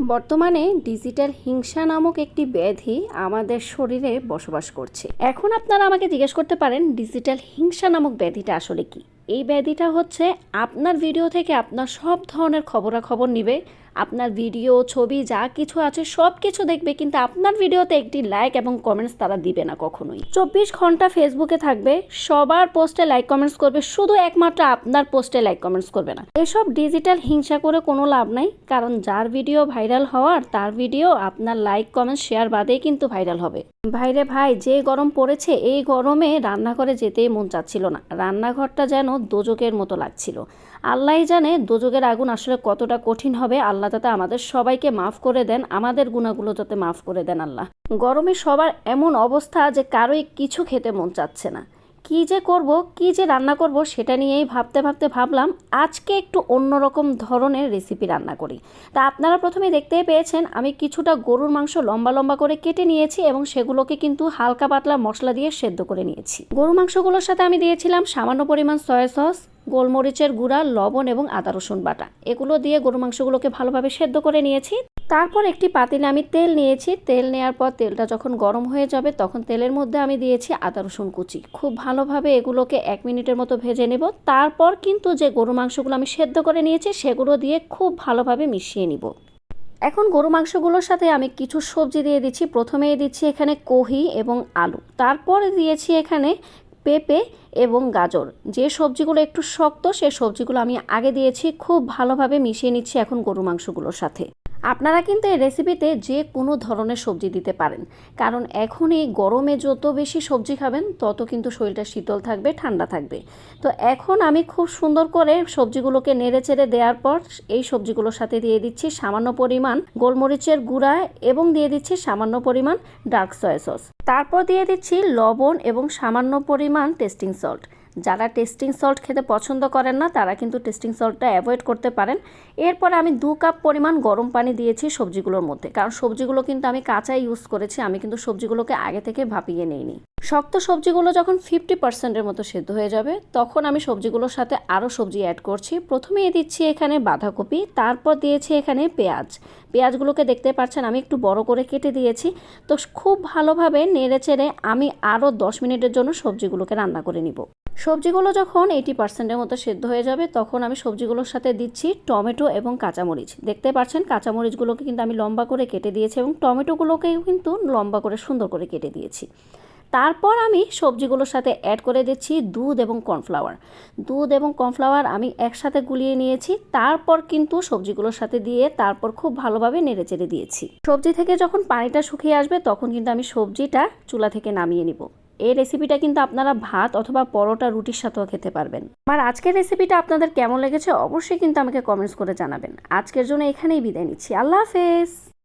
বর্তমানে ডিজিটাল হিংসা নামক একটি ব্যাধি আমাদের শরীরে বসবাস করছে। এখন আপনারা আমাকে জিজ্ঞেস করতে পারেন, ডিজিটাল হিংসা নামক ব্যাধিটা আসলে কি? এই ব্যাধিটা হচ্ছে আপনার ভিডিও থেকে আপনার সব ধরনের খবরাখবর নিবে। আপনার ভিডিও ছবি, যা কিছু আছে, সব কিছু দেখবে, কিন্তু আপনার ভিডিওতে একটি লাইক এবং কমেন্টস তারা দিবে না কখনোই। চব্বিশ ঘণ্টা ফেসবুকে থাকবে, সবার পোস্টে লাইক কমেন্টস করবে, শুধু একমাত্র আপনার পোস্টে লাইক কমেন্টস করবে না। এসব ডিজিটাল হিংসা করে কোনো লাভ নাই, কারণ যার ভিডিও ভাইরাল হওয়ার, তার ভিডিও আপনার লাইক কমেন্টস শেয়ার বাদেই কিন্তু ভাইরাল হবে। ভাইরে ভাই, যে গরম পড়েছে, এই গরমে রান্নাঘরে যেতে মন চাচ্ছিল না। রান্নাঘরটা যেন দোজকের মতো লাগছিল। আল্লাহ জানে দোজকের আগুন আসলে কতটা কঠিন হবে। আল্লাহ যাতে আমাদের সবাইকে মাফ করে দেন, আমাদের গুণাগুলো যাতে মাফ করে দেন আল্লাহ। গরমে সবার এমন অবস্থা যে কারোই কিছু খেতে মন চাচ্ছে না। কি যে করব, কি যে রান্না করব সেটা নিয়েই ভাবতে ভাবতে ভাবলাম, আজকে একটু অন্যরকম ধরনের রেসিপি রান্না করি। তা আপনারা প্রথমে দেখতেই পেয়েছেন, আমি কিছুটা গরুর মাংস লম্বা লম্বা করে কেটে নিয়েছি এবং সেগুলোকে কিন্তু হালকা পাতলা মশলা দিয়ে সেদ্ধ করে নিয়েছি। গরু মাংসগুলোর সাথে আমি দিয়েছিলাম সামান্য পরিমাণ সয়া সস গোলমরিচের গুঁড়া, লবণ এবং আদা রসুন বাটা। এগুলো দিয়ে গরু মাংসগুলোকে ভালোভাবে সেদ্ধ করে নিয়েছি। তারপর একটি পাতিলে আমি তেল নিয়েছি। তেল নেওয়ার পর তেলটা যখন গরম হয়ে যাবে, তখন তেলের মধ্যে আমি দিয়েছি আদা রসুন কুচি। খুব ভালোভাবে এগুলোকে এক মিনিটের মতো ভেজে নেব। তারপর কিন্তু যে গরু মাংসগুলো আমি সেদ্ধ করে নিয়েছি, সেগুলো দিয়ে খুব ভালোভাবে মিশিয়ে নিব। এখন গরু মাংসগুলোর সাথে আমি কিছু সবজি দিয়ে দিচ্ছি। প্রথমেই দিচ্ছি এখানে কহি এবং আলু। তারপরে দিয়েছি এখানে পেঁপে এবং গাজর। যে সবজিগুলো একটু শক্ত, সে সবজিগুলো আমি আগে দিয়েছি, খুব ভালোভাবে মিশিয়ে নিচ্ছি এখন গরু মাংসগুলোর সাথে। আপনারা কিন্তু এই রেসিপিতে যে কোনো ধরনের সবজি দিতে পারেন। কারণ এখন এই গরমে যত বেশি সবজি খাবেন, তত কিন্তু শরীরটা শীতল থাকবে, ঠান্ডা থাকবে। তো এখন আমি খুব সুন্দর করে সবজিগুলোকে নেড়ে চেড়ে দেওয়ার পর এই সবজিগুলোর সাথে দিয়ে দিচ্ছি সামান্য পরিমাণ গোলমরিচের গুঁড়া এবং দিয়ে দিচ্ছি সামান্য পরিমাণ ডার্ক সয়া সস তারপর দিয়ে দিচ্ছি লবণ এবং সামান্য পরিমাণ টেস্টিং সল্ট যারা টেস্টিং সল্ট খেতে পছন্দ করেন না, তারা কিন্তু টেস্টিং সল্টটা অ্যাভয়েড করতে পারেন। এরপর আমি দু কাপ পরিমাণ গরম পানি দিয়েছি সবজিগুলোর মধ্যে, কারণ সবজিগুলো কিন্তু আমি কাঁচাই ইউজ করেছি, আমি কিন্তু সবজিগুলোকে আগে থেকে ভাপিয়ে নেইনি। শক্ত সবজিগুলো যখন ফিফটি পার্সেন্টের মতো সেদ্ধ হয়ে যাবে, তখন আমি সবজিগুলোর সাথে আরও সবজি অ্যাড করছি। প্রথমেই দিচ্ছি এখানে বাঁধাকপি, তারপর দিয়েছি এখানে পেঁয়াজ। পেঁয়াজগুলোকে দেখতে পাচ্ছেন, আমি একটু বড় করে কেটে দিয়েছি। তো খুব ভালোভাবে নেড়ে চেড়ে আমি আরও দশ মিনিটের জন্য সবজিগুলোকে রান্না করে নিব। সবজিগুলো যখন এইটি পার্সেন্টের মতো সেদ্ধ হয়ে যাবে, তখন আমি সবজিগুলোর সাথে দিচ্ছি টমেটো এবং কাঁচামরিচ। দেখতে পাচ্ছেন, কাঁচামরিচগুলোকে কিন্তু আমি লম্বা করে কেটে দিয়েছি এবং টমেটোগুলোকেও কিন্তু লম্বা করে সুন্দর করে কেটে দিয়েছি। তারপর আমি সবজিগুলোর সাথে অ্যাড করে দিচ্ছি দুধ এবং কর্নফ্লাওয়ার দুধ এবং কর্নফ্লাওয়ার আমি একসাথে গুলিয়ে নিয়েছি, তারপর কিন্তু সবজিগুলোর সাথে দিয়ে তারপর খুব ভালোভাবে নেড়ে চেড়ে দিয়েছি। সবজি থেকে যখন পানিটা শুকিয়ে আসবে, তখন কিন্তু আমি সবজিটা চুলা থেকে নামিয়ে নিব। এই রেসিপিটা কিন্তু আপনারা ভাত অথবা পরোটা রুটির সাথেও খেতে পারবেন। আমার আজকের রেসিপিটা আপনাদের কেমন লেগেছে অবশ্যই কিন্তু আমাকে কমেন্টস করে জানাবেন। আজকের জন্য এখানেই বিদায় নিচ্ছি। আল্লাহ হাফেজ!